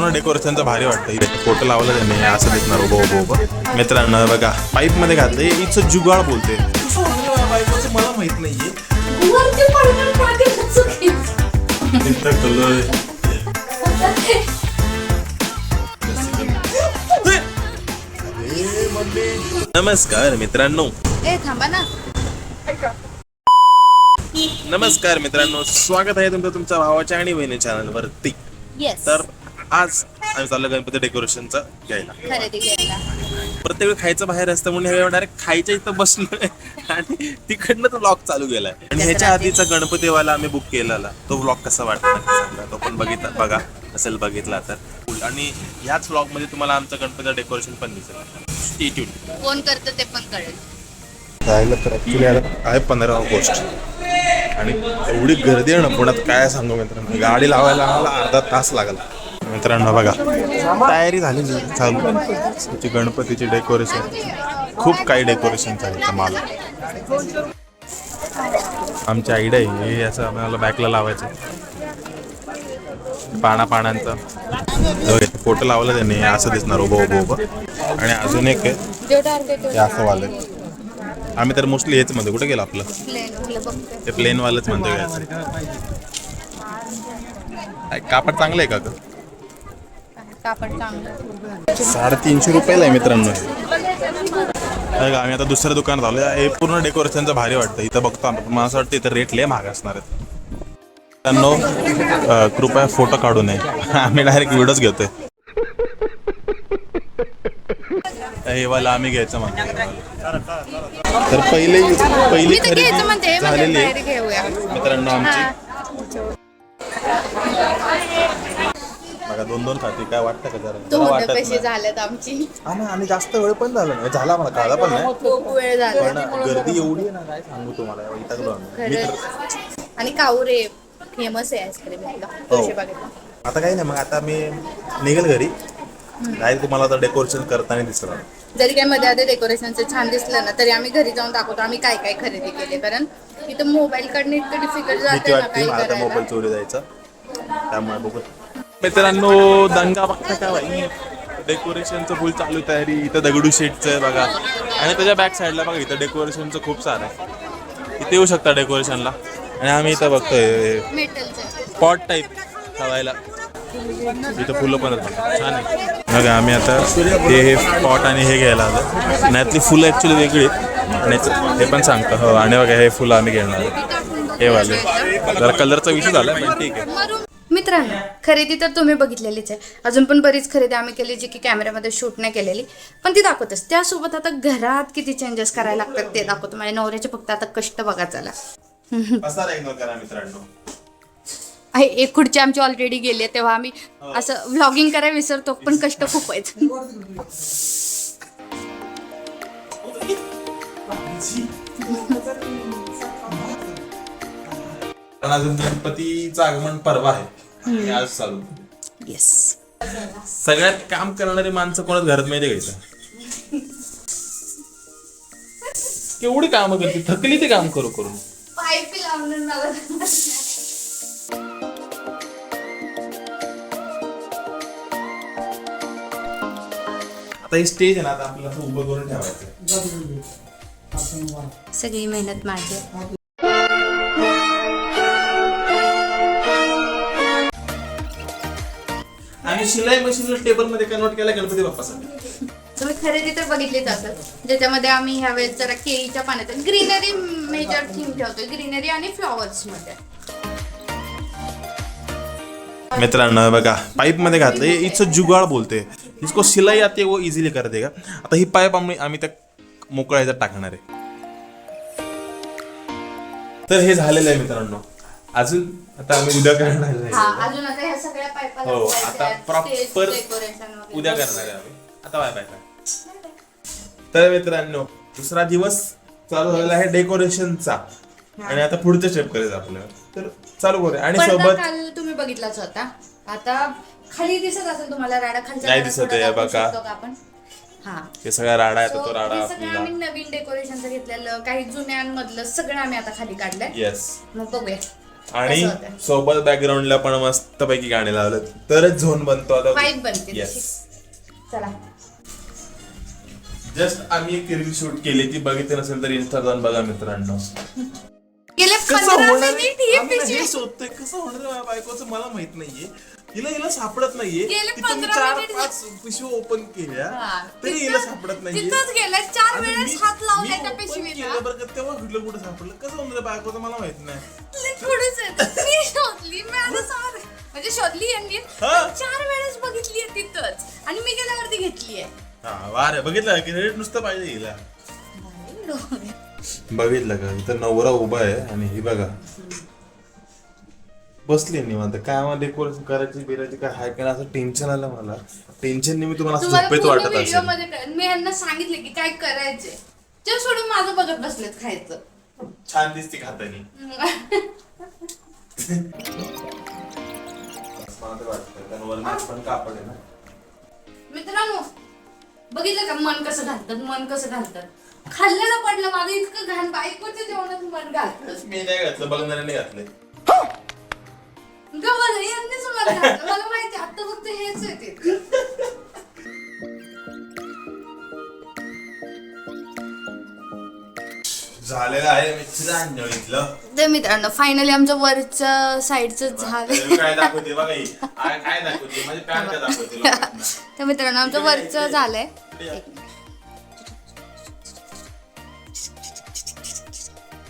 पूर्ण डेकोरेशनचं भारी वाटतं. इथे फोटो लावला त्याने असं दिसणार उभं उभं उभं. मित्रांनो बघा पाईपमध्ये घातलं इथं जुगाड बोलते मला माहीत नाहीये. नमस्कार मित्रांनो. नमस्कार मित्रांनो. स्वागत आहे तुमचं तुमच्या भावाच्या आणि बहिणी चॅनल वरती. तर आज आम्ही चाललो गणपती डेकोरेशनचं घ्यायला. खरेदी प्रत्येक वेळी खायचं बाहेर असतं म्हणून डायरेक्ट खायच्या इथं बसलोय. आणि तिकडनं तो ब्लॉग चालू केलाय आणि ह्याच्या आधीचा गणपतीवाला आम्ही बुक केलेला. तो ब्लॉग कसा वाटला सांगा. तो पण बघितला. बघा असेल बघितला तर. आणि ह्याच ब्लॉगमध्ये तुम्हाला आमचं गणपतीचं डेकोरेशन पण दिसेल. कोण करतं ते पण कळेल. जायला तर ऍक्च्युली आता आहे पंधरा ऑगस्ट. आणि एवढी गर्दी आहे ना पुण्यात काय सांगू मित्रांनो. गाडी लावायला आम्हाला अर्धा तास लागला. मित्रांनो बघा. तयारी झाली चालू. त्याची गणपतीची डेकोरेशन खूप काही डेकोरेशन आहे मला. आमची आयडिया आहे हे असं आम्हाला बॅकला लावायचं. पाना पानांचं फोटो लावला त्याने असं दिसणार उभं उभं उभं. आणि अजून एक आहे असं वालं आम्ही तर मोस्टली हेच म्हणतो कुठे गेलो आपलं? ते प्लेन वालच म्हणतो कापड चांगलं आहे का ग? कापड चांगलं. साडेतीनशे रुपयाला आहे मित्रांनो आम्ही आता दुसऱ्या दुकानात आलो हे पूर्ण डेकोरेशनचं भारी वाटतं. इथं बघतो मला असं वाटतं इथं रेट लय महाग असणार आहेत. मित्रांनो अं, कृपया फोटो काढू नये. आम्ही डायरेक्ट व्हिडिओच घेतोय. हे वाला आम्ही घ्यायचं म्हणतो तर पहिले पहिली खरेदी झालेली मित्रांनो आमची बघा दोन दोन खाते काय वाटतं का जरा? जरा तोंड वाटत कशी नाही. झाल्यात आमची. हा ना आणि जास्त वेळ पण झाला नाही. झाला मला कळला पण नाही. खूप वेळ झाला. पण गर्दी एवढी आहे ना काय सांगू तुम्हाला वैतागलो आम्ही. मी तर खरंच. आणि कावरे फेमस आहे आईस्क्रीम हो. आता काही नाही मग आता मी निघेल घरी. नाही तुम्हाला आता डेकोरेशन करताना दिसणार. जरी काय मध्ये आधी डेकोरेशनचं छान दिसलं ना तरी आम्ही घरी जाऊन दाखवतो आम्ही काय काय खरेदी केले. कारण इथं मोबाईल कडनं इतकं डिफिकल्ट भीती जाते ना वाटते काही मला आता करायला. मोबाईल चोरी जायचा. त्यामुळे बघू. मित्रांनो दंगा बघता का बाई? डेकोरेशनचं फुल चालू तयारी. इथं दगडू शेटचं आहे बघा. आणि त्याच्या बॅक साईडला बघा इथं डेकोरेशनचं खूप सारं आहे. इथे येऊ शकता डेकोरेशनला आणि आम्ही इथं बघतोय पॉट टाईप ठेवायला. इथं फुलं पण. छान आहे. बघा आम्ही आता हे हे पॉट आणि हे घ्यायला आलो आणि यातली फुलं ॲक्च्युली वेगळी आणि हे पण सांगतो. हो आणि बघा हे फुलं आम्ही घेणार. हे वाले. जरा कलरचा विषय झाला पण ठीक आहे. मित्रांनो खरेदी तर तुम्ही बघितलेलीच आहे. अजून पण बरीच खरेदी आम्ही केली जी की कॅमेऱ्यामध्ये शूट नाही केलेली. पण ती दाखवतेच. त्यासोबत आता घरात किती चेंजेस करायला लागतात ते दाखवतो. माझ्या नवऱ्याचे फक्त आता कष्ट बघा चला. मित्रांनो. आहे एक खुर्ची आमची ऑलरेडी गेली आहे. तेव्हा आम्ही असं व्लॉगिंग करायला विसरतो पण कष्ट खूप आहेत. अजून गणपतीचं आगमन पर्व आहे. आणि आज चालू येस सगळ्यात काम करणारी माणसं कोणाच घरात माहिती घ्यायचं केवढी कामं करते? थकली ते काम करू करून पाईप लावून मला. आता ही स्टेज आहे ना आता आपल्याला असं उभं करून ठेवायचं सगळी मेहनत माझी. आणि शिलाई मशीनला टेबलमध्ये कन्वर्ट केला गणपती बाप्पासाठी तुम्ही खरेदी तर बघितलीच असेल. ज्याच्यामध्ये आम्ही ह्या वेळेस जरा केळीच्या पाण्यात ग्रीनरी मेजर थीम ठेवतोय. ग्रीनरी आणि फ्लॉवर्समध्ये. मित्रांनो बघा पाईपमध्ये घातलं. हे इथं जुगाड बोलते. इसको सिलाई आते वो इझिली कर देगा आता ही पाईप आम्ही आम्ही त्या मोकळ्या ह्याच्यात टाकणार आहे. तर हे झालेलं आहे मित्रांनो. अजून आता आम्ही उद्या करणार आहे. हा अजून आता ह्या सगळ्या पाईपा हो आता प्रॉपर उद्या करणार आहे आम्ही. आता बाय बाय तर मित्रांनो दुसरा दिवस चालू झालेला आहे डेकोरेशनचा. आणि आता पुढच्या स्टेप करायचं आपल्याला. तर चालू करूया. आणि पडदा सोबत काल तुम्ही बघितलाच होता. आता खाली दिसत असेल तुम्हाला राडा खालच्या नाही दिसत थोडा आहे, दाखवू बघा. शकतो का आपण? हा. हे सगळा राडा आहे So, तर तो राडा हे सगळं आम्ही नवीन डेकोरेशनचं घेतलेलं काही जुन्यांमधलं सगळं आम्ही आता खाली काढलंय. येस मग बघूया. आणि असं होतं. सोबत बॅकग्राऊंडला पण मस्त पैकी गाणे लावलं. तरच झोन बनतो आता. Vibe बनते. चला. जस्ट आम्ही एक रील शूट केली ती बघितली नसेल तर इन्स्टा जाऊन बघा मित्रांनो. गेले कसं पंधरा होणार मिनिट ही आम्ही ना पिशवी हे शोधतोय. कसं होणार आहे? बायकोचं मला माहीत नाहीये. हिला हिला सापडत नाहीये. गेले की तुम्ही 15 चार पाच पिशवी ओपन केल्या. हा, तरी तिथं- हिला सापडत नाहीये. तिथंच गेलाय चार आणि वेळेस हात लावलाय मी त्या open पिशवीला. केलं बरं का, तेव्हा कुठलं कुठं सापडलं? कसं होणार बायकोचं मला माहीत नाही. लई पुढेच आहे. मी शोधली. मी आता समोर म्हणजे शोधली हा. पण चार वेळेस बघितली आहे तिथंच. आणि मी गेल्यावरती घेतली हा रे बघितलं की रेट नुसतं पाहिजे हिला. आहे बघितलं का? इथं नवरा उभा आहे आणि ही बघा. बसली निवांत. काय मला डेकोरेशन करायची बिरायची काय हाय का नाही असं टेन्शन आलं मला. टेन्शन मी तुम्हाला असं झोपेत वाटत व्हिडिओ असेल. मध्ये. मी यांना सांगितले की काय करायचे ते सोडून माझं बघत बसलेत खायचं. छान दिसते खातानी मला तर वाटतं कारण वरणात पण कापड आहे ना. मित्रांनो बघितलं का मन कसं घालतात मन कसं घालतात? खाल्लेलं पडलं माझं इतकं घाण बायकोच्या जेवणात मन घालतं मी नाही घातलं बघणाऱ्याने घातलंय. गव्हाला यांनीच मन घातलं मला माहिती आहे, आता फक्त हेच आहे ते. झालेलं आहे मित्रांनो इथलं. ते मित्रांनो फायनली आमचं वरचं साईडचं झालं. काय दाखवते बघा ही. आ- काय दाखवते? माझे पॅन काय दाखवते लोकांना. तर मित्रांनो आमचं वरचं झालंय.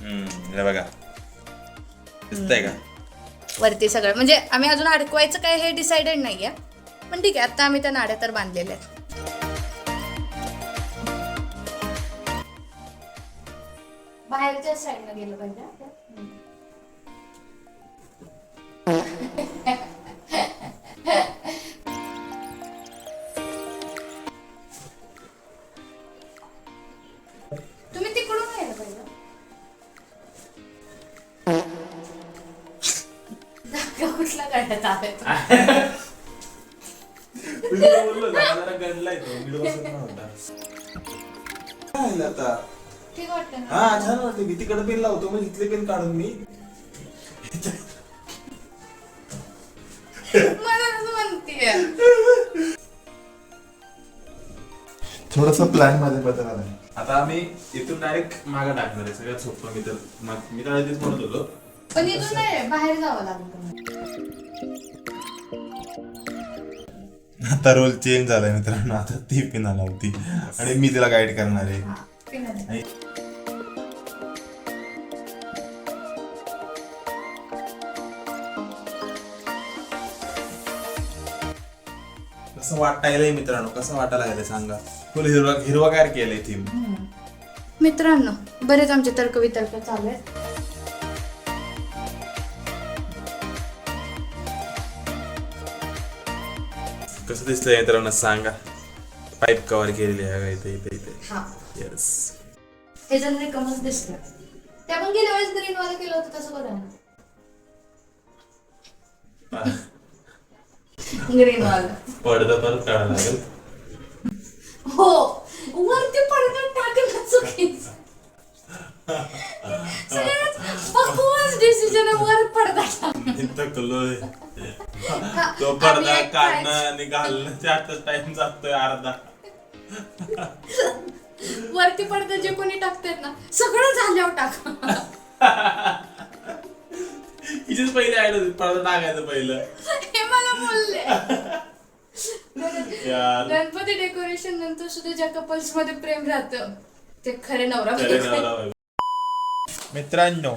हम्म हे बघा. दिसतंय का? वरती सगळं. म्हणजे आम्ही अजून अडकवायचं काय हे डिसाइडेड नाहीये. पण ठीक आहे आता आम्ही त्या नाड्या तर बांधलेल्या आहेत. बाहेरच्या साईडला गेलं पाहिजे कुठला काढण्यात आलाय मी बोललो ना, जरा गडलाय तो, मी बसत नव्हता. काय झालं आता? ठीक वाटतं ना. हा छान वाटते मी तिकडे पेन लावतो मग इथले पेन काढून मी. मला असं म्हणतीये. थोडस प्लॅनमध्ये बदल आलाय. आता आम्ही इथून डायरेक्ट मागे टाकणार आहे. सगळ्यात सोपं. मी तर मा- मी तर तेच म्हणत होतो. पण इथून नाही बाहेर जावं लागतं. आता रोल चेंज झालाय मित्रांनो. आता ती पिन आला होती. आणि मी तिला गाईड करणार आहे. कसं वाटायलंय मित्रांनो? कसं वाटायला लागलंय सांगा? फुल हिरवा हिरवागार केलंय थीम मित्रांनो बरेच आमचे तर्कवितर्क चालू आहेत. कसं दिसतंय मित्रांनो? सांगा. पाईप कव्हर केलेली आहे इथे इथे इथे. हा. येस हे जण रिकमच दिसलं. ते आपण गेल्या वेळेस ग्रीन वाला केलं होतं तसं बघा ना. ग्रीन वाला. पडदा परत काढायला लागेल. हो. वरती पडदा टाकणं चुकीचं सगळ्यात बकवास डिसिजन वर पडदा टाकणं. इथं कलोय तो पडदा काढणं आणि घालणं त्यातच टाइम जातोय अर्धा वरती पडदा जे कोणी टाकतात ना सगळं झाल्यावर टाका हिचीच पहिली आयड होती पडदा टाकायचं पहिलं हे मला बोलले यार गणपती डेकोरेशन नंतर सुद्धा ज्या कपल्समध्ये प्रेम राहतं ते खरे नवरा खरे बायको. नवरा बायको. मित्रांनो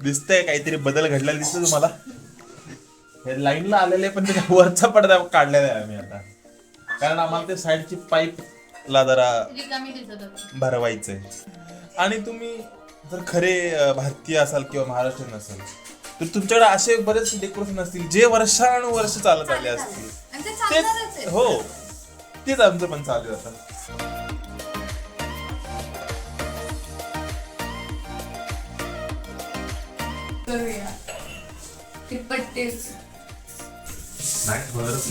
दिसतंय काहीतरी बदल घडलेला दिसतोय तुम्हाला? हे लाईनला आलेले पण त्याच्या वरचा पडदा काढलेला आहे आम्ही आता. कारण आम्हाला ते साईडची पाईप ला जरा दिसत. भरवायचंय. आणि तुम्ही जर खरे भारतीय असाल किंवा महाराष्ट्रीयन असाल तर तुमच्याकडे असे बरेच डेकोरेशन असतील जे वर्षानुवर्ष चालत आले असतील. तेच हो तेच आमचं पण चालू आहे करूया.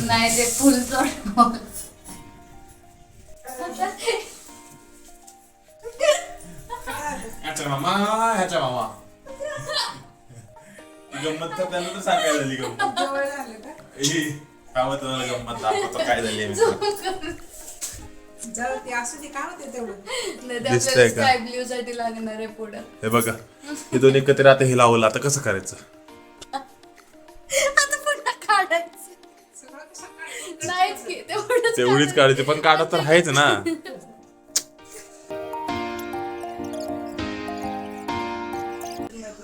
नाही ते फुल चढ ह्याच्या मामा ह्याच्या मामा. गंमत तर त्यानंतर सांगायला झाली गंमत. जवळ झालं का? ए, थांबा तुम्हाला गंमत दाखवतो काय झाली आहे मित्रांनो. जवळ ते असू दे काय होते तेवढं? दिसतंय का? स्काय ब्ल्यू साठी लागणार आहे पुढं. हे बघा हे दोन एकत्र आता हे लावलं आता कसं करायचं? आता पुन्हा काढायचं. सगळं कसं काढायचं? नाहीच की तेवढंच तेवढीच काढायची. पण काढत तर आहेच ना.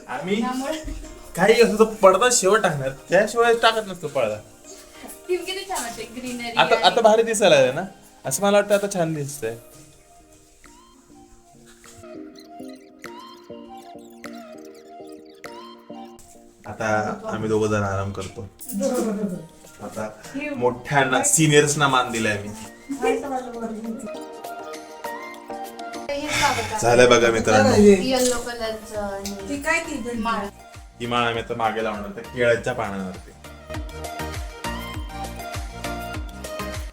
आम्ही त्यामुळे काही असं तर पडदा शेवट टाकणार त्याशिवाय टाकत नसतो पडदा. थीम किती छान वाटते ग्रीनरी आता आता भारी दिसायला लागलं ना? असं मला वाटतं आता छान दिसतंय. आता आम्ही दोघ जण आराम करतो. आता मोठ्यांना सिनियर्सना मान दिलाय मी. झालंय बघा मित्रांनो. येलो कलरचं ती काय ती? बिल्डिंग? माळ. ही माळ आम्ही आता मागे लावणार त्या केळाच्या पानावरती.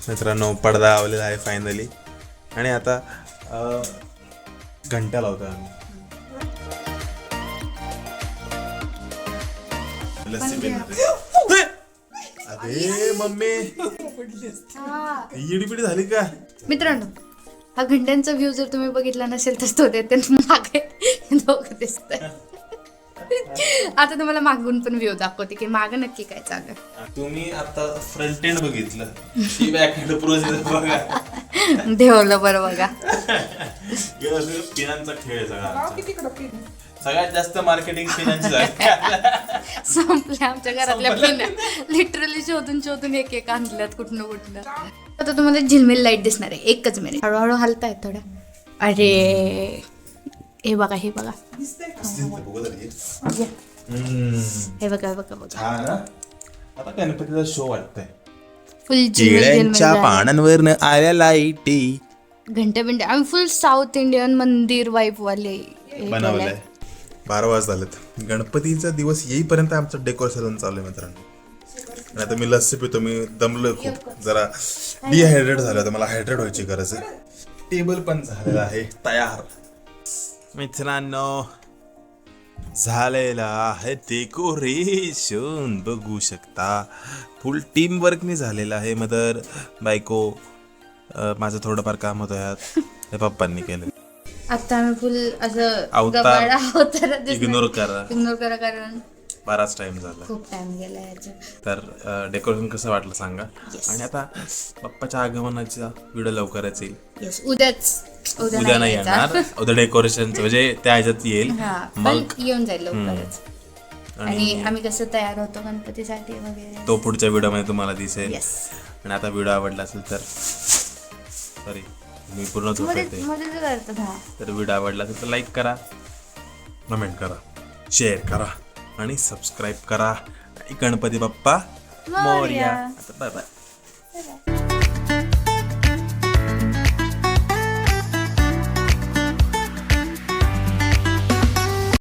मित्रांनो पडदा लावलेला आहे फायनली आणि आता अं, घंटा लावतो आम्ही. लस्सी अरे मम्मी. इडीपिडी झाली का? मित्रांनो हा घंट्यांचा व्ह्यू जर तुम्ही बघितला नसेल तर तो देते मागे. दोघं दिसत आता तुम्हाला मागून पण व्ह्यू दाखवते की मागं नक्की काय चालू. तुम्ही आता फ्रंट एंड बघितलं. ही बॅक एंड प्रोसेस बघा. ठेवलं बरं बघा पिनांचा खेळ आहे सगळा आमचा. पिन? सगळ्यात जास्त मार्केटिंग पिनांची झाली संपले आमच्या घरातल्या पिण्या लिटरली शोधून शोधून एक एक आणल्यात कुठनं कुठनं. आता तुम्हाला झिलमिल लाइट दिसणार आहे एकच मिनिट हळूहळू हलतायत थोड्या. अरे. हे बघा हे बघा. हम्म. हे बघा हे बघा बघा छान हा? आता गणपतीचा शो वाटतंय. फुल झिलमिल पानांवर आल्या लाईटी. घंटे बिंटे. आम्ही फुल साऊथ इंडियन मंदिर वाईफ वाले. बनवलंय. बारा वाज झालेत. गणपतीचा दिवस येईपर्यंत आमचं डेकोरेशन चालू आहे मित्रांनो. आता मी लस्सी पितो मी दमलोय खूप. जरा डिहायड्रेट झालं होतं मला हायड्रेट व्हायची गरज आहे. टेबल पण झालेला आहे तयार. मित्रांनो झालेला आहे डेकोरेशन बघू शकता. फुल टीम वर्कनी झालेलं आहे मदर. बायको माझं थोडंफार काम होतं यात. हे पप्पांनी केलं आता आम्ही फुल असं अवतार इग्नोर करा. इग्नोर करा कारण बराच टाइम झाला. खूप टाइम गेला याच्यात तर डेकोरेशन कसं वाटलं सांगा? आणि आता बाप्पाच्या आगमनाचा व्हिडिओ लवकरच येईल. येस उद्याच उद्या नाही यायचा. येणार. उद्या डेकोरेशन म्हणजे त्या ह्याच्यात येईल. हा पण मग येऊन जाईल लवकरच. आणि आम्ही कसं तयार होतो गणपतीसाठी वगैरे. तो पुढच्या व्हिडिओमध्ये तुम्हाला दिसेल. येस आणि आता व्हिडिओ आवडला असेल तर सॉरी मी पूर्णमध्ये झोपते मध्ये जे करतात हा. तर व्हिडिओ आवडला असेल तर लाईक करा कमेंट करा शेअर करा. आणि सबस्क्राईब करा. गणपती बाप्पा मोरया. आता बाय बाय